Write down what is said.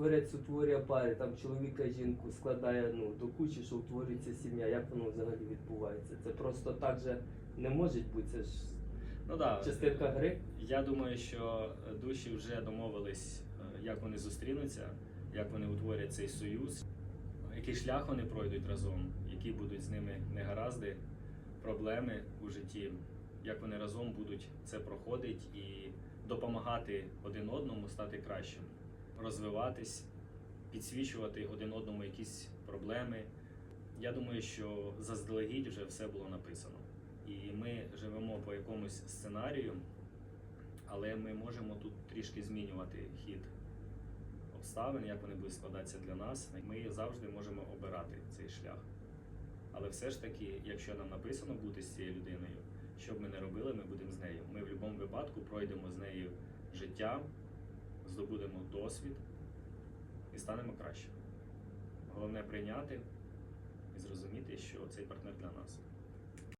творець утворює пари, там чоловіка і жінку складає ну, до кучі, що утворюється сім'я. Як воно взагалі відбувається? Це просто так же не може бути. Це ж Ну да, частинка гри. Я думаю, що душі вже домовились, е, як вони зустрінуться, як вони утворять цей союз, який шлях вони пройдуть разом, які будуть з ними негаразди, проблеми у житті, як вони разом будуть це проходити і допомагати один одному стати кращим, розвиватись, підсвічувати один одному якісь проблеми. Я думаю, що заздалегідь вже все було написано. І ми живемо по якомусь сценарію, але ми можемо тут трішки змінювати хід обставин, як вони будуть складатися для нас. Ми завжди можемо обирати цей шлях. Але все ж таки, якщо нам написано бути з цією людиною, що б ми не робили, ми будемо з нею. Ми в будь-якому випадку пройдемо з нею життя, здобудемо досвід і станемо краще. Головне прийняти і зрозуміти, що цей партнер для нас.